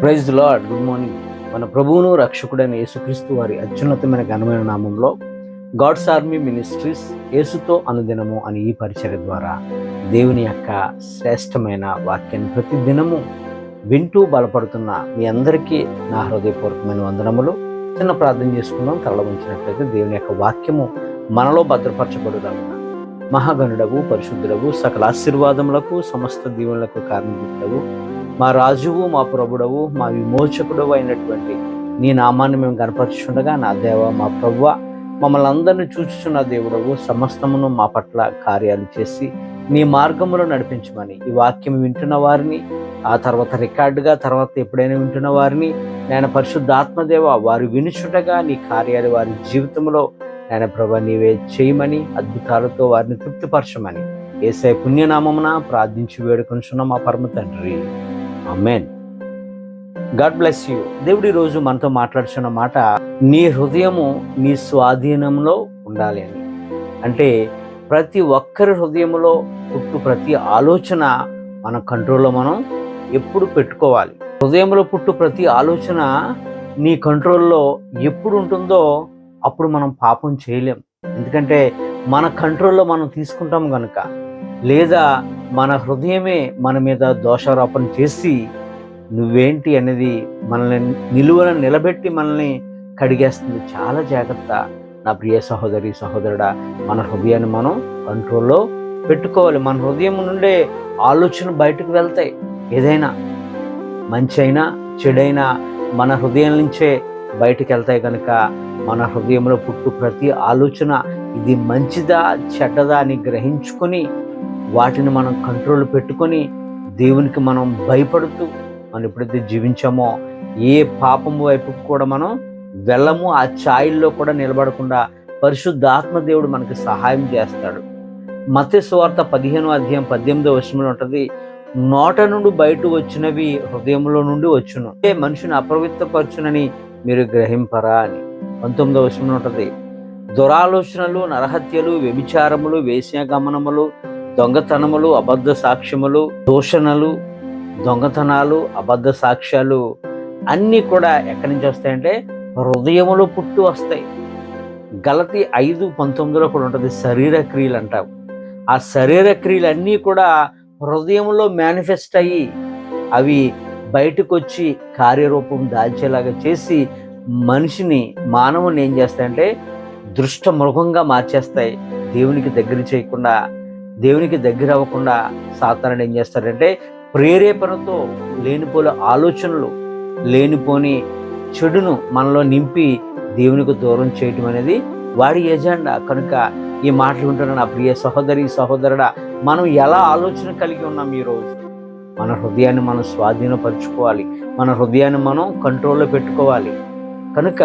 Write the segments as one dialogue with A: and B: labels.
A: Praise lord good morning మన ప్రభువును రక్షకుడైన యేసుక్రీస్తు వారి అత్యున్నతమైన ఘనమైన నామంలో గాడ్స్ ఆర్మీ మినిస్ట్రీస్ యేసుతో అనుదినము అని ఈ పరిచయ ద్వారా దేవుని యొక్క శ్రేష్టమైన వాక్యాన్ని ప్రతి దినము వింటూ బలపడుతున్న మీ అందరికీ నా హృదయపూర్వకమైన వందనములు. చిన్న ప్రార్థన చేసుకుందాం. తరలించినట్లయితే దేవుని యొక్క వాక్యము మనలో భద్రపరచబడుదాము మహాగణుడవు పరిశుద్ధుడవు సకల ఆశీర్వాదములకు సమస్త దీవులకు కారణభూతుడవు. మా రాజువు మా ప్రభుడవు మా విమోచకుడవు అయినటువంటి నీ నామాన్ని మేము కనపరుచుండగా నా దేవ మా ప్రభువ మమ్మల్ని అందరినీ చూచుచున్న దేవుడవు సమస్తమును మా పట్ల కార్యాలు చేసి నీ మార్గములో నడిపించమని ఈ వాక్యం వింటున్న వారిని ఆ తర్వాత రికార్డుగా తర్వాత ఎప్పుడైనా వింటున్న వారిని నేను పరిశుద్ధాత్మదేవ వారు వినుచుండగా నీ కార్యాలు వారి జీవితంలో ఆయన ప్రభా నీవే చేయమని అద్భుతాలతో వారిని తృప్తిపరచమని ఏసై పుణ్యనామమున ప్రార్థించి వేడుకొంచున్న మా పరమ తండ్రి. Amen God bless you. దేవుడు ఈ రోజు మనతో మాట్లాడుచున్న మాట నీ హృదయము నీ స్వాధీనంలో ఉండాలి అని. అంటే ప్రతి ఒక్కరి హృదయములో పుట్టు ప్రతి ఆలోచన మన కంట్రోల్లో మనం ఎప్పుడు పెట్టుకోవాలి. హృదయంలో పుట్టు ప్రతి ఆలోచన నీ కంట్రోల్లో ఎప్పుడు ఉంటుందో అప్పుడు మనం పాపం చేయలేం. ఎందుకంటే మన కంట్రోల్లో మనం తీసుకుంటాం కనుక లేదా మన హృదయమే మన మీద దోషారోపణ చేసి నువ్వేంటి అనేది మనల్ని నిలువన నిలబెట్టి మనల్ని కడిగేస్తుంది. చాలా జాగ్రత్త నా ప్రియ సహోదరి సహోదరుడా మన హృదయాన్ని మనం కంట్రోల్లో పెట్టుకోవాలి. మన హృదయం నుండే ఆలోచన బయటకు వెళ్తాయి. ఏదైనా మంచి అయినా చెడైనా మన హృదయం నుంచే బయటకు వెళ్తాయి కనుక మన హృదయంలో పుట్టు ప్రతి ఆలోచన ఇది మంచిదా చెడ్డదా అని గ్రహించుకొని వాటిని మనం కంట్రోల్ పెట్టుకొని దేవునికి మనం భయపడుతూ మనం ఎప్పుడైతే జీవించామో ఏ పాపము వైపు కూడా మనం వెళ్ళము ఆ ఛాయిల్లో కూడా నిలబడకుండా పరిశుద్ధాత్మ దేవుడు మనకి సహాయం చేస్తాడు. మత్స్య సువార్త పదిహేను అధ్యాయం పద్దెనిమిదో వర్షంలో ఉంటుంది నోట నుండి బయట వచ్చినవి హృదయంలో నుండి వచ్చును. ఏ మనిషిని అప్రవిత్తపరచునని మీరు గ్రహింపరా అని. పంతొమ్మిదవ వర్షంలో ఉంటుంది. దురాలోచనలు నరహత్యలు వ్యభిచారములు వేశ్యాగమనములు దొంగతనములు అబద్ధ సాక్ష్యములు దూషణలు దొంగతనాలు అబద్ధ సాక్ష్యాలు అన్నీ కూడా ఎక్కడి నుంచి వస్తాయంటే హృదయములో పుట్టు వస్తాయి. గలతి ఐదు పంతొమ్మిదిలో కూడా ఉంటుంది శరీర క్రియలు అంటాం. ఆ శరీర క్రియలు అన్నీ కూడా హృదయంలో మేనిఫెస్ట్ అయ్యి అవి బయటకు వచ్చి కార్యరూపం దాల్చేలాగా చేసి మనిషిని మానవుని ఏం చేస్తాయంటే దృష్ట మృగంగా మార్చేస్తాయి. దేవునికి దగ్గర చేయకుండా దేవునికి దగ్గర అవ్వకుండా సాతానుడు ఏం చేస్తాడంటే ప్రేరేపణతో లేనిపోలే ఆలోచనలు లేనిపోని చెడును మనలో నింపి దేవునికి దూరం చేయటం అనేది వాడి ఎజెండా. కనుక ఈ మాటలు వింటున్న నా ప్రియ సహోదరి సహోదరుడా మనం ఎలా ఆలోచన కలిగి ఉన్నాం ఈరోజు మన హృదయాన్ని మనం స్వాధీనపరచుకోవాలి. మన హృదయాన్ని మనం కంట్రోల్లో పెట్టుకోవాలి. కనుక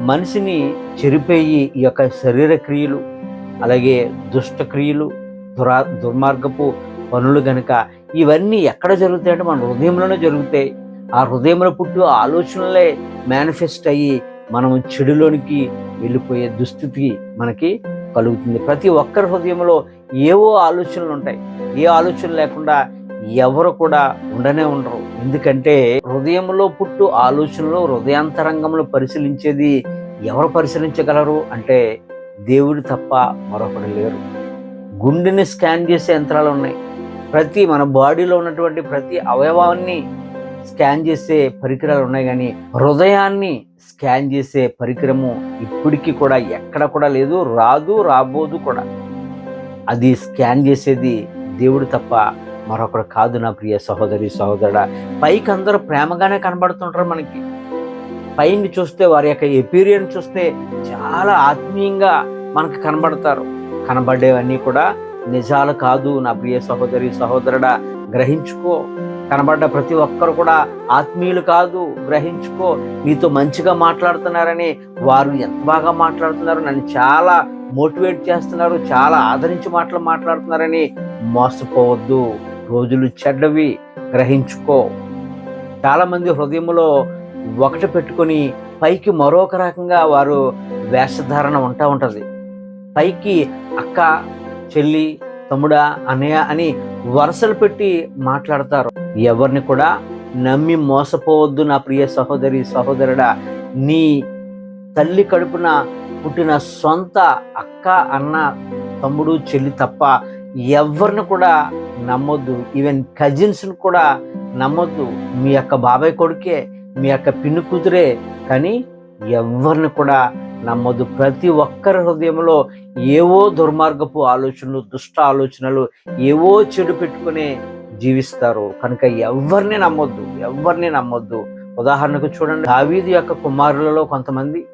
A: మనిషిని చెరిపేయి ఈ యొక్క శరీర క్రియలు అలాగే దుష్టక్రియలు దురా దుర్మార్గపు పనులు కనుక ఇవన్నీ ఎక్కడ జరుగుతాయంటే మన హృదయంలోనే జరుగుతాయి. ఆ హృదయంలో పుట్టు ఆలోచనలే మేనిఫెస్ట్ అయ్యి మనం చెడులోనికి వెళ్ళిపోయే దుస్థితి మనకి కలుగుతుంది. ప్రతి ఒక్కరి హృదయంలో ఏవో ఆలోచనలు ఉంటాయి. ఏ ఆలోచన లేకుండా ఎవరు కూడా ఉండనే ఉండరు. ఎందుకంటే హృదయంలో పుట్టు ఆలోచనలు హృదయాంతరంగంలో పరిశీలించేది ఎవరు పరిశీలించగలరు? అంటే దేవుడు తప్ప మరొకరు లేరు. గుండెని స్కాన్ చేసే యంత్రాలు ఉన్నాయి. ప్రతి మన బాడీలో ఉన్నటువంటి ప్రతి అవయవాన్ని స్కాన్ చేసే పరికరాలు ఉన్నాయి కానీ హృదయాన్ని స్కాన్ చేసే పరికరము ఇప్పటికీ కూడా ఎక్కడ కూడా లేదు రాదు రాబోదు కూడా. అది స్కాన్ చేసేది దేవుడు తప్ప మరొకరు కాదు నా ప్రియ సహోదరి సహోదరుడా. పైకి అందరూ ప్రేమగానే కనబడుతుంటారు మనకి. పైని చూస్తే వారి యొక్క ఎపీరియన్స్ చూస్తే చాలా ఆత్మీయంగా మనకు కనబడతారు. కనబడేవన్నీ కూడా నిజాలు కాదు నా ప్రియ సహోదరి సహోదరుడా. గ్రహించుకో. కనబడ్డ ప్రతి ఒక్కరు కూడా ఆత్మీయులు కాదు. గ్రహించుకో. నీతో మంచిగా మాట్లాడుతున్నారని వారు ఎంత బాగా మాట్లాడుతున్నారు నన్ను చాలా మోటివేట్ చేస్తున్నారు చాలా ఆదరించి మాటలు మాట్లాడుతున్నారని మోసపోవద్దు. రోజులు చెడ్డవి గ్రహించుకో. చాలామంది హృదయంలో ఒకటి పెట్టుకొని పైకి మరొక రకంగా వారు వేషధారణ ఉంటా ఉంటుంది. పైకి అక్క చెల్లి తమ్ముడా అన్నయ్య అని వరుసలు పెట్టి మాట్లాడతారు. ఎవరిని కూడా నమ్మి మోసపోవద్దు నా ప్రియ సహోదరి సహోదరుడా. నీ తల్లి కడుపున పుట్టిన సొంత అక్క అన్న తమ్ముడు చెల్లి తప్ప ఎవరిని కూడా నమ్మొద్దు. ఈవెన్ కజిన్స్ని కూడా నమ్మొద్దు. మీ యొక్క బాబాయ్ కొడుకే మీ యొక్క పిన్ను కూతురే కానీ ఎవరిని కూడా నమ్మొద్దు. ప్రతి ఒక్కరి హృదయంలో ఏవో దుర్మార్గపు ఆలోచనలు దుష్ట ఆలోచనలు ఏవో చెడు పెట్టుకుని జీవిస్తారు. కనుక ఎవరిని నమ్మొద్దు. ఎవరిని నమ్మొద్దు. ఉదాహరణకు చూడండి. దావీదు యొక్క కుమారులలో కొంతమంది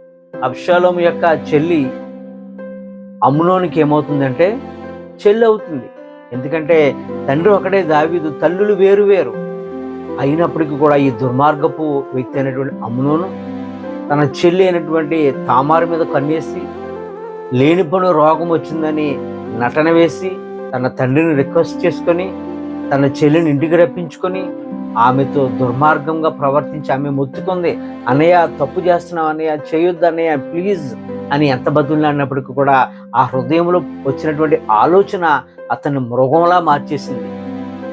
A: అబ్షాలోము యొక్క చెల్లి అమ్మునోనికి ఏమవుతుందంటే చెల్లి అవుతుంది ఎందుకంటే తండ్రి ఒకటే దావీదు తల్లులు వేరు వేరు. అయినప్పటికీ కూడా ఈ దుర్మార్గపు వ్యక్తి అయినటువంటి అమ్మునోను తన చెల్లి అయినటువంటి తామారు మీద కన్నేసి లేని పను రోగం వచ్చిందని నటన వేసి తన తండ్రిని రిక్వెస్ట్ చేసుకొని తన చెల్లిని ఇంటికి రప్పించుకొని ఆమెతో దుర్మార్గంగా ప్రవర్తించి ఆమె మొత్తుకుంది. అన్నయ్య తప్పు చేస్తున్నావు అన్నయ్య చేయొద్దు అన్నయ్య ప్లీజ్ అని ఎంత బతులాడినప్పటికీ కూడా ఆ హృదయంలో వచ్చినటువంటి ఆలోచన అతన్ని మృగంలా మార్చేసింది.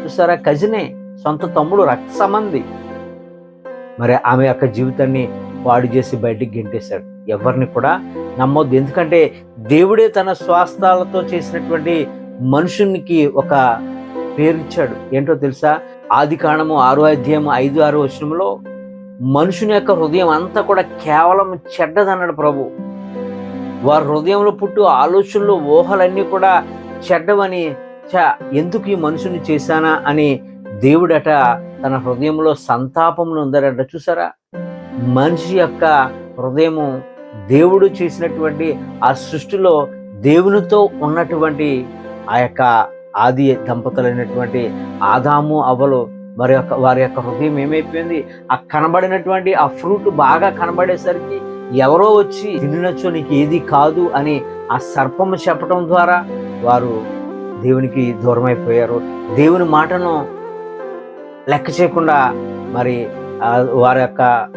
A: చూసారా కజినే సొంత తమ్ముడు రక్త సంబంధి. మరి ఆమె యొక్క జీవితాన్ని పాడు చేసి బయటికి గెంటేశాడు. ఎవరిని కూడా నమ్మొద్దు. ఎందుకంటే దేవుడే తన స్వాస్థాలతో చేసినటువంటి మనుషునికి ఒక పేరిచ్చాడు. ఏంటో తెలుసా? ఆది కాండము ఆరో అధ్యాయము ఐదు ఆరు వచనంలో మనుషుని యొక్క హృదయం అంతా కూడా కేవలం చెడ్డదన్నాడు ప్రభు. వారి హృదయంలో పుట్టు ఆలోచనలు ఊహలన్నీ కూడా చెడ్డవని చ ఎందుకు ఈ మనుషుని చేశానా అని దేవుడట తన హృదయంలో సంతాపంలో ఉందరట. చూసారా? మనిషి యొక్క హృదయము దేవుడు చేసినటువంటి ఆ సృష్టిలో దేవునితో ఉన్నటువంటి ఆ యొక్క ఆది దంపతులైనటువంటి ఆదాము అవలు వారి యొక్క వారి యొక్క హృదయం ఏమైపోయింది? ఆ కనబడినటువంటి ఆ ఫ్రూట్ బాగా కనబడేసరికి ఎవరో వచ్చి తినొచ్చు నీకు ఏది కాదు అని ఆ సర్పము చెప్పడం ద్వారా వారు దేవునికి దూరం అయిపోయారు దేవుని మాటను లెక్క చేయకుండా మరి వారి యొక్క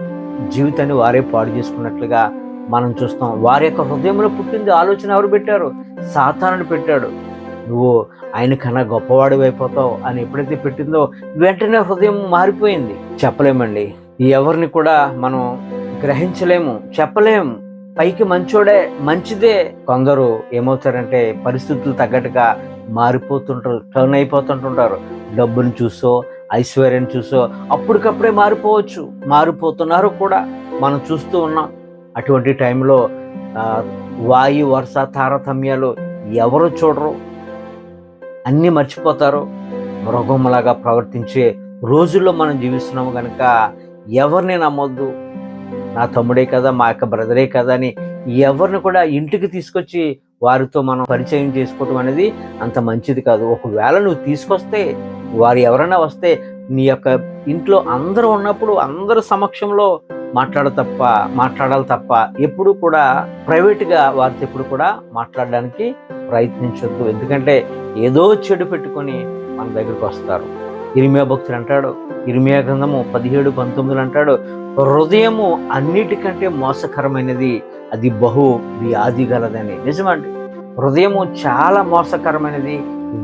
A: జీవితాన్ని వారే పాడు చేసుకున్నట్లుగా మనం చూస్తాం. వారి యొక్క హృదయంలో పుట్టింది ఆలోచన ఎవరు పెట్టారు? సాతానుడు పెట్టాడు. నువ్వు ఆయన కన్నా గొప్పవాడు అయిపోతావు అని ఎప్పుడైతే పెట్టిందో వెంటనే హృదయం మారిపోయింది. చెప్పలేమండి. ఎవరిని కూడా మనం గ్రహించలేము చెప్పలేము. పైకి మంచోడే మంచిదే. కొందరు ఏమవుతారంటే పరిస్థితులు తగ్గట్టుగా మారిపోతుంటారు టర్న్ అయిపోతుంటుంటారు. డబ్బుని చూసో ఐశ్వర్యం చూసో అప్పటికప్పుడే మారిపోవచ్చు. మారిపోతున్నారు కూడా మనం చూస్తూ ఉన్నాం. అటువంటి టైంలో వాయు వరుస తారతమ్యాలు ఎవరు చూడరు. అన్నీ మర్చిపోతారు. మృగంలాగా ప్రవర్తించే రోజుల్లో మనం జీవిస్తున్నాము కనుక ఎవరిని నమ్మొద్దు. నా తమ్ముడే కదా మా యొక్క బ్రదరే కదా అని ఎవరిని కూడా ఇంటికి తీసుకొచ్చి వారితో మనం పరిచయం చేసుకోవటం అనేది అంత మంచిది కాదు. ఒకవేళ నువ్వు తీసుకొస్తే వారు ఎవరైనా వస్తే నీ యొక్క ఇంట్లో అందరూ ఉన్నప్పుడు అందరి సమక్షంలో మాట్లాడ తప్ప మాట్లాడాలి తప్ప ఎప్పుడు కూడా ప్రైవేట్గా వారితో ఎప్పుడు కూడా మాట్లాడడానికి ప్రయత్నించొద్దు. ఎందుకంటే ఏదో చెడు పెట్టుకొని మన దగ్గరికి వస్తారు. ఇరిమియా భక్తులు అంటాడు ఇరిమియా గ్రంథము పదిహేడు పంతొమ్మిది అంటాడు హృదయము అన్నిటికంటే మోసకరమైనది అది బహు వ్యాధి గలదని. నిజమండి హృదయము చాలా మోసకరమైనది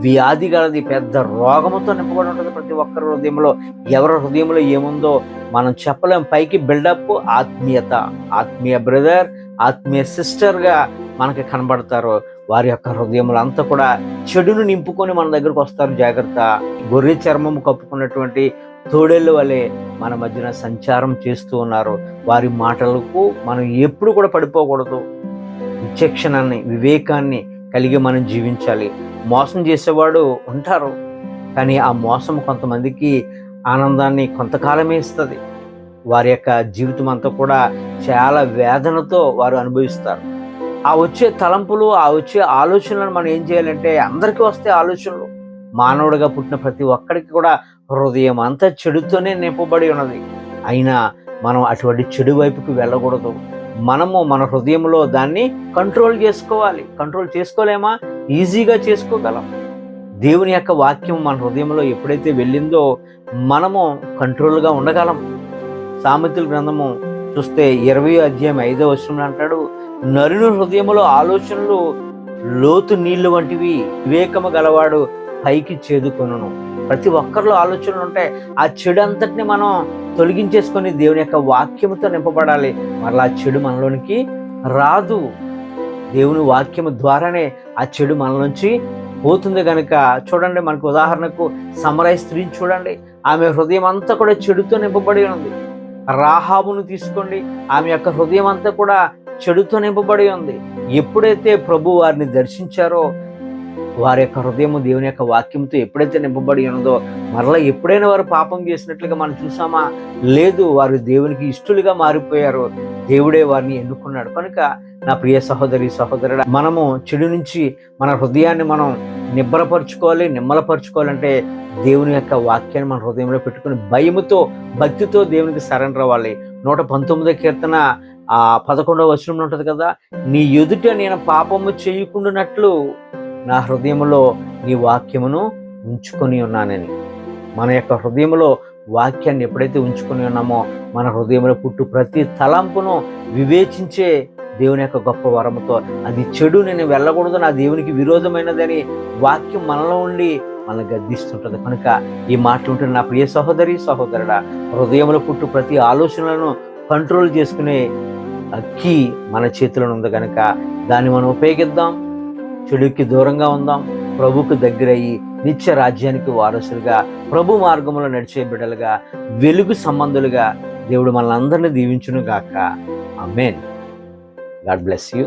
A: వ్యాధి గలది పెద్ద రోగముతో నింపబడి ఉంటుంది ప్రతి ఒక్కరి హృదయంలో. ఎవరి హృదయంలో ఏముందో మనం చెప్పలేం. పైకి బిల్డప్ ఆత్మీయత. ఆత్మీయ బ్రదర్ ఆత్మీయ సిస్టర్గా మనకి కనబడతారు. వారి యొక్క హృదయములు అంతా కూడా చెడును నింపుకొని మన దగ్గరకు వస్తారు. జాగ్రత్త. గొర్రె చర్మం కప్పుకున్నటువంటి తోడేళ్ళ వలె మన మధ్యన సంచారం చేస్తూ ఉన్నారు. వారి మాటలకు మనం ఎప్పుడు కూడా పడిపోకూడదు. విచక్షణాన్ని వివేకాన్ని కలిగి మనం జీవించాలి. మోసం చేసేవాడు ఉంటారు. కానీ ఆ మోసం కొంతమందికి ఆనందాన్ని కొంతకాలమే ఇస్తుంది. వారి యొక్క జీవితం అంతా కూడా చాలా వేదనతో వారు అనుభవిస్తారు. ఆ వచ్చే తలంపులు ఆ వచ్చే ఆలోచనలను మనం ఏం చేయాలంటే అందరికీ వస్తే ఆలోచనలు. మానవుడిగా పుట్టిన ప్రతి ఒక్కడికి కూడా హృదయం అంతా చెడుతోనే నింపబడి ఉన్నది. అయినా మనం అటువంటి చెడు వైపుకి వెళ్ళకూడదు. మనము మన హృదయంలో దాన్ని కంట్రోల్ చేసుకోవాలి. కంట్రోల్ చేసుకోలేమా? ఈజీగా చేసుకోగలం. దేవుని యొక్క వాక్యం మన హృదయంలో ఎప్పుడైతే వెళ్ళిందో మనము కంట్రోల్గా ఉండగలం. సామెతల గ్రంథము చూస్తే ఇరవై అధ్యాయం ఐదో వచనంలో అంటాడు నరుని హృదయములో ఆలోచనలు లోతు నీళ్ళు వంటివి వివేకము గలవాడు పైకి చేదుకొనును. ప్రతి ఒక్కరిలో ఆలోచనలు ఉంటాయి. ఆ చెడు అంతటిని మనం తొలగించేసుకొని దేవుని యొక్క వాక్యముతో నింపబడాలి. మరలా ఆ చెడు మనలోనికి రాదు. దేవుని వాక్యము ద్వారానే ఆ చెడు మనలోంచి పోతుంది కనుక చూడండి మనకు ఉదాహరణకు సమరయ స్త్రీని చూడండి. ఆమె హృదయం అంతా కూడా చెడుతో నింపబడి ఉంది. రాహాబును తీసుకోండి. ఆమె యొక్క హృదయం అంతా కూడా చెడుతో నింపబడి ఉంది. ఎప్పుడైతే ప్రభు వారిని దర్శించారో వారి యొక్క హృదయము దేవుని యొక్క వాక్యంతో ఎప్పుడైతే నింపబడి ఉన్నదో మరలా ఎప్పుడైనా వారు పాపం చేసినట్లుగా మనం చూసామా? లేదు వారు దేవునికి ఇష్టలుగా మారిపోయారు. దేవుడే వారిని ఎన్నుకున్నాడు. కనుక నా ప్రియ సహోదరి సహోదరుడు మనము చెడు నుంచి మన హృదయాన్ని మనం నిబ్బరపరుచుకోవాలి నిమ్మలపరుచుకోవాలంటే దేవుని యొక్క వాక్యాన్ని మన హృదయంలో పెట్టుకుని భయముతో భక్తితో దేవునికి సరెండర్ అవ్వాలి నూట పంతొమ్మిదో కీర్తన ఆ పదకొండవ వచనంలో ఉంటుంది కదా నీ ఎదుట నేను పాపము చేయకుండానట్లు నా హృదయంలో నీ వాక్యమును ఉంచుకొని ఉన్నానని. మన యొక్క హృదయంలో వాక్యాన్ని ఎప్పుడైతే ఉంచుకొని ఉన్నామో మన హృదయంలో పుట్టు ప్రతి తలంపును వివేచించే దేవుని యొక్క గొప్ప వరముతో అది చెడు నేను వెళ్ళకూడదు నా దేవునికి విరోధమైనదని వాక్యం మనలో ఉండి మనల్ని గద్దిస్తుంటుంది. కనుక ఈ మాటలు ఉంటున్న నా ప్రియ సహోదరి సహోదరుడా హృదయంలో పుట్టు ప్రతి ఆలోచనలను కంట్రోల్ చేసుకునే కీ మన చేతిలో ఉంది కనుక దాన్ని మనం ఉపయోగిద్దాం. చెడుకి దూరంగా ఉందాం. ప్రభుకు దగ్గరయ్యి నిత్య రాజ్యానికి వారసులుగా ప్రభు మార్గంలో నడిచే బిడ్డలుగా వెలుగు సంబంధులుగా దేవుడు మనల్ని అందరినీ దీవించును గాక అమేన్ గాడ్ బ్లెస్ యూ.